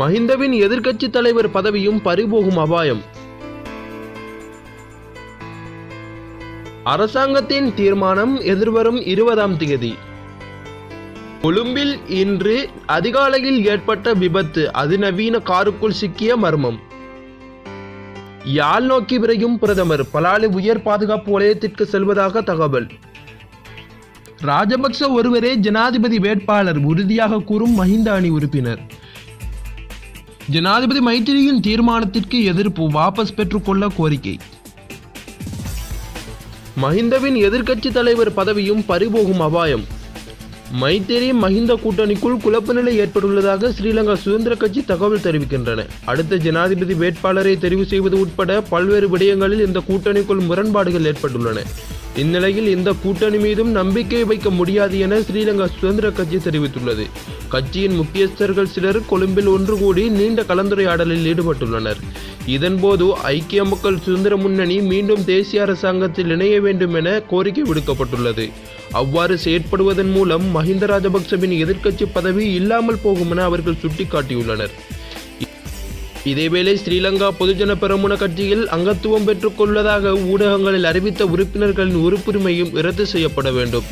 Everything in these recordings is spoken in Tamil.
மஹிந்தவின் எதிர்க்கட்சி தலைவர் பதவியும் பறிபோகும் அபாயம். அரசாங்கத்தின் தீர்மானம் எதிர்வரும் இருபதாம் தேதி. கொழும்பில் இன்று அதிகாலையில் ஏற்பட்ட விபத்து அதிநவீன காருக்குள் சிக்கிய மர்மம். யாழ் நோக்கி விரையும் பிரதமர் பலாலி உயர் பாதுகாப்பு வலயத்திற்கு செல்வதாக தகவல். ராஜபக்ச ஒருவரே ஜனாதிபதி வேட்பாளர் உறுதியாக கூறும் மஹிந்த அணி உறுப்பினர். ஜனாதிபதி மைத்திரியின் தீர்மானத்திற்கு எதிர்ப்பு வாபஸ் பெற்றுக்கொள்ள கோரிக்கை. மஹிந்தவின் எதிர்க்கட்சி தலைவர் பதவியும் பறிபோகும் அபாயம். மைத்திரி மஹிந்த கூட்டணிக்குள் குழப்ப நிலை ஏற்பட்டுள்ளதாக ஸ்ரீலங்கா சுதந்திர கட்சி தகவல் தெரிவிக்கின்றன. அடுத்த ஜனாதிபதி வேட்பாளரை தெரிவு செய்வது உட்பட பல்வேறு விடயங்களில் இந்த கூட்டணிக்குள் முரண்பாடுகள் ஏற்பட்டுள்ளன. இந்நிலையில் இந்த கூட்டணி மீதும் நம்பிக்கை வைக்க முடியாது என ஸ்ரீலங்கா சுதந்திர கட்சி தெரிவித்துள்ளது. கட்சியின் முக்கியஸ்தர்கள் சிலர் கொழும்பில் ஒன்று கூடி நீண்ட கலந்துரையாடலில் ஈடுபட்டுள்ளனர். இதன்போது ஐக்கிய மக்கள் சுதந்திர முன்னணி மீண்டும் தேசிய அரசாங்கத்தில் இணைய வேண்டும் என கோரிக்கை விடுக்கப்பட்டுள்ளது. அவ்வாறு செயற்படுவதன் மூலம் மஹிந்த ராஜபக்சவின் எதிர்க்கட்சி பதவி இல்லாமல் போகும் என அவர்கள் சுட்டிக்காட்டியுள்ளனர். இதேவேளை ஸ்ரீலங்கா பொதுஜன பெரமுன கட்சியில் அங்கத்துவம் பெற்றுக்கொள்வதாக ஊடகங்களில் அறிவித்த உறுப்பினர்களின் உறுப்புரிமையும் ரத்து செய்யப்பட வேண்டும்.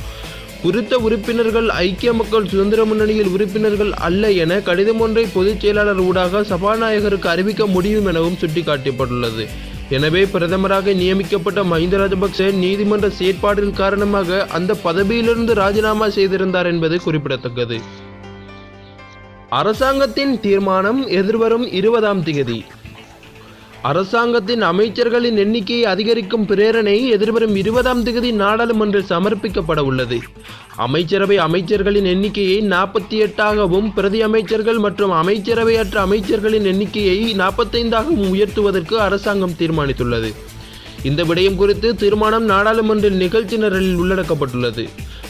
குறித்த உறுப்பினர்கள் ஐக்கிய மக்கள் சுதந்திர முன்னணியில் உறுப்பினர்கள் அல்ல என கடிதம் ஒன்றை பொதுச் செயலாளர் ஊடாக சபாநாயகருக்கு அறிவிக்க முடியும் எனவும் சுட்டிக்காட்டப்பட்டுள்ளது எனவே பிரதமராக நியமிக்கப்பட்ட மஹிந்த ராஜபக்சே நீதிமன்ற செயற்பாடுகள் காரணமாக அந்த பதவியிலிருந்து ராஜினாமா செய்திருந்தார் என்பது குறிப்பிடத்தக்கது. அரசாங்கத்தின் தீர்மானம் எதிர்வரும் இருபதாம் தேதி அரசாங்கத்தின் அமைச்சர்களின் எண்ணிக்கையை அதிகரிக்கும் பிரேரணை எதிர்வரும் இருபதாம் தேதி நாடாளுமன்றில் சமர்ப்பிக்கப்பட உள்ளது. அமைச்சரவை அமைச்சர்களின் எண்ணிக்கையை நாற்பத்தி எட்டாகவும் பிரதி அமைச்சர்கள் மற்றும் அமைச்சரவையற்ற அமைச்சர்களின் எண்ணிக்கையை நாற்பத்தைந்தாகவும் உயர்த்துவதற்கு அரசாங்கம் தீர்மானித்துள்ளது. இந்த விடயம் குறித்து தீர்மானம் நாடாளுமன்ற நிகழ்ச்சி நிரலில் உள்ளடக்கப்பட்டுள்ளது.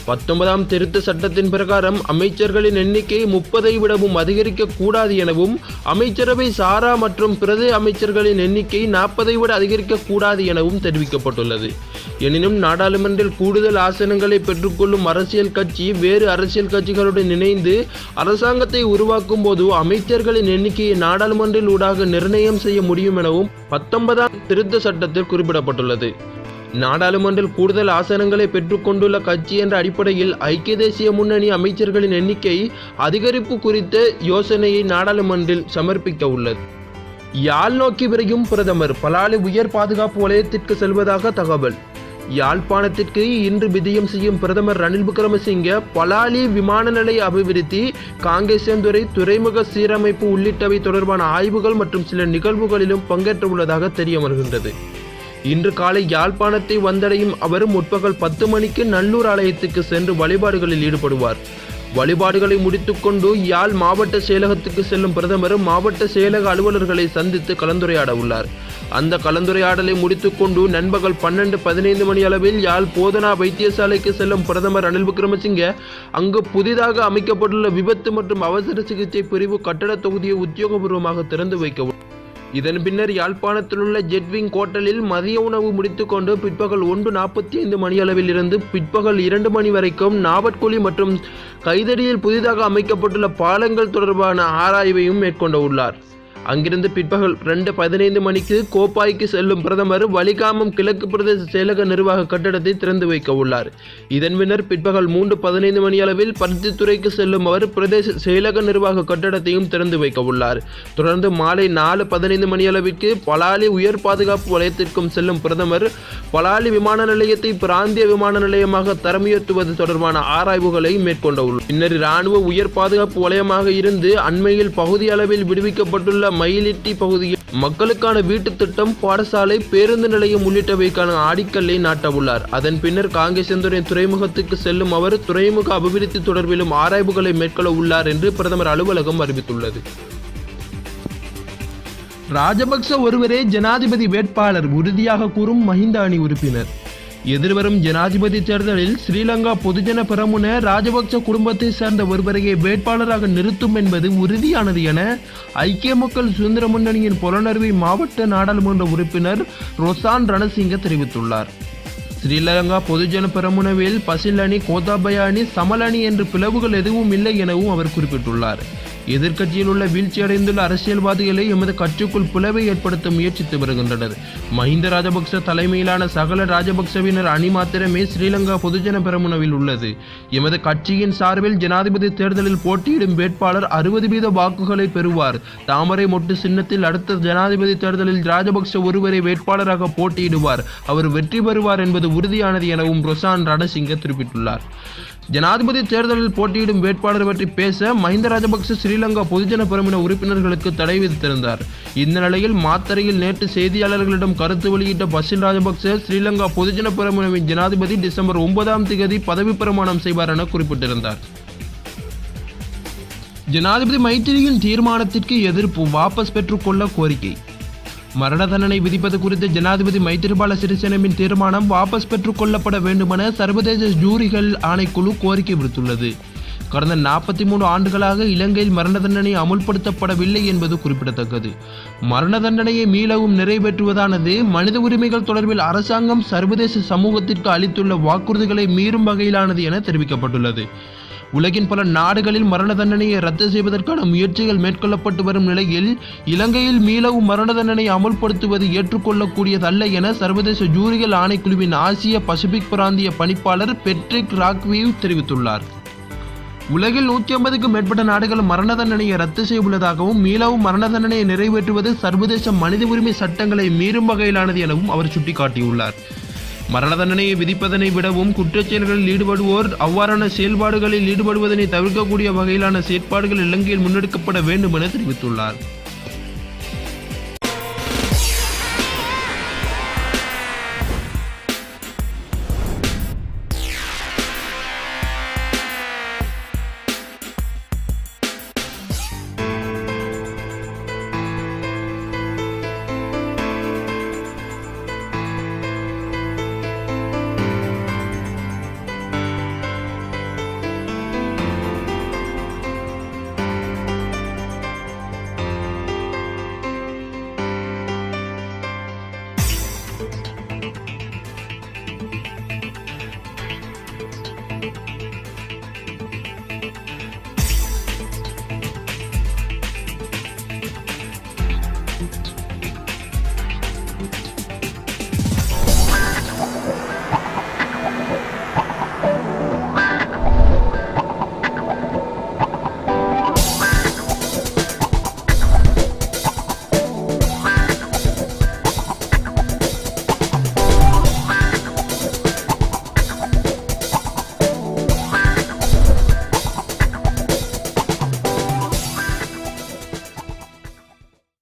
பத்தொன்பதாம் திருத்த சட்டத்தின் பிரகாரம் அமைச்சர்களின் எண்ணிக்கை முப்பதை விடவும் அதிகரிக்க கூடாது எனவும் அமைச்சரவை சாரா மற்றும் பிரதி அமைச்சர்களின் எண்ணிக்கை நாற்பதை விட அதிகரிக்க கூடாது எனவும் தெரிவிக்கப்பட்டுள்ளது. எனினும் நாடாளுமன்றில் கூடுதல் ஆசனங்களை பெற்றுக்கொள்ளும் அரசியல் கட்சி வேறு அரசியல் கட்சிகளுடன் இணைந்து அரசாங்கத்தை உருவாக்கும் போது அமைச்சர்களின் எண்ணிக்கையை நாடாளுமன்றில் ஊடாக நிர்ணயம் செய்ய முடியும் எனவும் பத்தொன்பதாம் திருத்த சட்டத்தில் குறிப்பிடப்பட்டுள்ளது. நாடாளுமன்றில் கூடுதல் ஆசனங்களை பெற்றுக்கொண்டுள்ள கட்சி என்ற அடிப்படையில் ஐக்கிய தேசிய முன்னணி அமைச்சர்களின் எண்ணிக்கை அதிகரிப்பு குறித்த யோசனையை நாடாளுமன்றில் சமர்ப்பிக்க உள்ளது. யாழ் நோக்கி விரையும் பிரதமர் பலாலி உயர் பாதுகாப்பு வலயத்திற்கு செல்வதாக தகவல். யாழ்ப்பாணத்திற்கு இன்று விஜயம் செய்யும் பிரதமர் ரணில் விக்ரமசிங்க பலாலி விமான நிலைய அபிவிருத்தி காங்கேசந்துறை துறைமுக சீரமைப்பு உள்ளிட்டவை தொடர்பான ஆய்வுகள் மற்றும் சில நிகழ்வுகளிலும் பங்கேற்ற உள்ளதாக தெரிய வருகின்றது இன்று காலை யாழ்ப்பாணத்தை வந்தடையும் அவர் முற்பகல் பத்து மணிக்கு நல்லூர் ஆலயத்துக்கு சென்று வழிபாடுகளில் ஈடுபடுவார் வழிபாடுகளை முடித்துக்கொண்டு யாழ் மாவட்ட செயலகத்துக்கு செல்லும் பிரதமர் மாவட்ட செயலக அலுவலர்களை சந்தித்து கலந்துரையாட உள்ளார் அந்த கலந்துரையாடலை முடித்துக்கொண்டு நண்பகல் பன்னெண்டு பதினைந்து மணி அளவில் யாழ் போதனா வைத்தியசாலைக்கு செல்லும் பிரதமர் ரணில் விக்ரமசிங்க அங்கு புதிதாக அமைக்கப்பட்டுள்ள விபத்து மற்றும் அவசர சிகிச்சை பிரிவு கட்டட தொகுதியை உத்தியோகபூர்வமாக திறந்து வைக்க உள்ளார். இதன் பின்னர் யாழ்ப்பாணத்தில் உள்ள ஜெட்விங் கோட்டலில் மதிய உணவு முடித்துக்கொண்டு பிற்பகல் ஒன்று நாற்பத்தி ஐந்து மணியளவில் இருந்து பிற்பகல் இரண்டு மணி வரைக்கும் நாவட்குழி மற்றும் கைதடியில் புதிதாக அமைக்கப்பட்டுள்ள பாலங்கள் தொடர்பான ஆராய்வையும் மேற்கொண்டு உள்ளார் அங்கிருந்து பிற்பகல் ரெண்டு பதினைந்து மணிக்கு கோப்பாய்க்கு செல்லும் பிரதமர் வலிகாமம் கிழக்கு பிரதேச செயலக நிர்வாக கட்டடத்தை திறந்து வைக்க உள்ளார். இதன் பின்னர் பிற்பகல் மூன்று பதினைந்து மணியளவில் பருத்தித்துறைக்கு செல்லும் அவர் பிரதேச செயலக நிர்வாக கட்டடத்தையும் திறந்து வைக்க உள்ளார். தொடர்ந்து மாலை நாலு பதினைந்து மணியளவிற்கு பலாலி உயர் பாதுகாப்பு வலயத்திற்கும் செல்லும் பிரதமர் பலாலி விமான நிலையத்தை பிராந்திய விமான நிலையமாக தரமுயர்த்துவது தொடர்பான ஆராய்வுகளை மேற்கொண்டுள்ளார் பின்னர் இராணுவ உயர் பாதுகாப்பு வலயமாக இருந்து அண்மையில் பகுதி அளவில் விடுவிக்கப்பட்டுள்ள மயிலிட்டி பகுதியில் மக்களுக்கான வீட்டு திட்டம் பாடசாலை பேருந்து நிலையம் உள்ளிட்டவைக்கான ஆடிக்கல்லை நாட்டவுள்ளார். அதன் பின்னர் காங்கேசந்துறை துறைமுகத்துக்கு செல்லும் அவர் துறைமுக அபிவிருத்தி தொடர்பிலும் ஆராய்வுகளை மேற்கொள்ள உள்ளார் என்று பிரதமர் அலுவலகம் அறிவித்துள்ளது. ராஜபக்ச ஒருவரே ஜனாதிபதி வேட்பாளர் உறுதியாக கூறும் மஹிந்த அணி உறுப்பினர். எதிர்வரும் ஜனாதிபதி தேர்தலில் ஸ்ரீலங்கா பொதுஜன பெரமுன ராஜபக்ச குடும்பத்தை சேர்ந்த ஒருவரையே வேட்பாளராக நிறுத்தும் என்பது உறுதியானது என ஐக்கிய மக்கள் சுதந்திர முன்னணியின் புலனறுவை மாவட்ட நாடாளுமன்ற உறுப்பினர் ரொசான் ரணசிங்க தெரிவித்துள்ளார். ஸ்ரீலங்கா பொதுஜன பெரமுனவில் பசில் அணி கோத்தாபய அணி சமல் அணி என்று பிளவுகள் எதுவும் இல்லை எனவும் அவர் குறிப்பிட்டுள்ளார். எதிர்க்கட்சியில் உள்ள வீழ்ச்சியடைந்துள்ள அரசியல்வாதிகளை எமது கட்சிக்குள் பிளவை ஏற்படுத்த முயற்சித்து வருகின்றனர். மஹிந்த ராஜபக்ச தலைமையிலான சகல ராஜபக்சவினர் அணி மாத்திரமே ஸ்ரீலங்கா பொதுஜன பெரமுனவில் உள்ளது. எமது கட்சியின் சார்பில் ஜனாதிபதி தேர்தலில் போட்டியிடும் வேட்பாளர் அறுபது வீத வாக்குகளை பெறுவார். தாமரை மொட்டு சின்னத்தில் அடுத்த ஜனாதிபதி தேர்தலில் ராஜபக்ச ஒருவரை வேட்பாளராக போட்டியிடுவார். அவர் வெற்றி பெறுவார் என்பது உறுதியானது எனவும் ரொசான் ரணசிங்க குறிப்பிட்டுள்ளார். ஜனாதிபதி தேர்தலில் போட்டியிடும் வேட்பாளர் பற்றி பேச மஹிந்த ராஜபக்ச ஸ்ரீலங்கா பொதுஜன பெருமின உறுப்பினர்களுக்கு தடை விதித்திருந்தார். இந்த நிலையில் மாத்தறையில் நேற்று செய்தியாளர்களிடம் கருத்து வெளியிட்ட பசில் ராஜபக்ச ஸ்ரீலங்கா பொதுஜன பெருமினவின் ஜனாதிபதி டிசம்பர் ஒன்பதாம் தேதி பதவி பிரமாணம் செய்வார் என குறிப்பிட்டிருந்தார். ஜனாதிபதி மைத்திரியின் தீர்மானத்திற்கு எதிர்ப்பு வாபஸ் பெற்றுக்கொள்ள கோரிக்கை. மரண தண்டனை விதிப்பது குறித்து ஜனாதிபதி மைத்திரிபால சிறிசேனவின் தீர்மானம் வாபஸ் பெற்றுக் கொள்ளப்பட வேண்டுமென சர்வதேச ஜூரிகள் ஆணைக்குழு கோரிக்கை விடுத்துள்ளது. கடந்த நாற்பத்தி மூணு ஆண்டுகளாக இலங்கையில் மரண தண்டனை அமுல்படுத்தப்படவில்லை என்பது குறிப்பிடத்தக்கது. மரண தண்டனையை மீளவும் நிறைவேற்றுவதானது மனித உரிமைகள் தொடர்பில் அரசாங்கம் சர்வதேச சமூகத்திற்கு அளித்துள்ள வாக்குறுதிகளை மீறும் வகையிலானது என தெரிவிக்கப்பட்டுள்ளது. உலகின் பல நாடுகளில் மரண தண்டனையை ரத்து செய்வதற்கான முயற்சிகள் மேற்கொள்ளப்பட்டு வரும் நிலையில் இலங்கையில் மீளவும் மரண தண்டனை அமுல்படுத்துவது ஏற்றுக்கொள்ளக்கூடியதல்ல என சர்வதேச ஜூரிகள் ஆணைக்குழுவின் ஆசிய பசிபிக் பிராந்திய பணிப்பாளர் பெட்ரிக் ராக்வீவ் தெரிவித்துள்ளார். உலகில் நூற்றி ஐம்பதுக்கும் மேற்பட்ட நாடுகள் மரண தண்டனையை ரத்து செய்ய உள்ளதாகவும் மீளவும் மரண தண்டனையை நிறைவேற்றுவது சர்வதேச மனித உரிமை சட்டங்களை மீறும் வகையிலானது எனவும் அவர் சுட்டிக்காட்டியுள்ளார். மரண தண்டனையை விதிப்பதனை விடவும் குற்றச் செயல்களில் ஈடுபடுவோர் அவ்வாறான செயல்பாடுகளில் ஈடுபடுவதனை தவிர்க்கக்கூடிய வகையிலான செயற்பாடுகள் இலங்கையில் முன்னெடுக்கப்பட வேண்டும் என தெரிவித்துள்ளார்.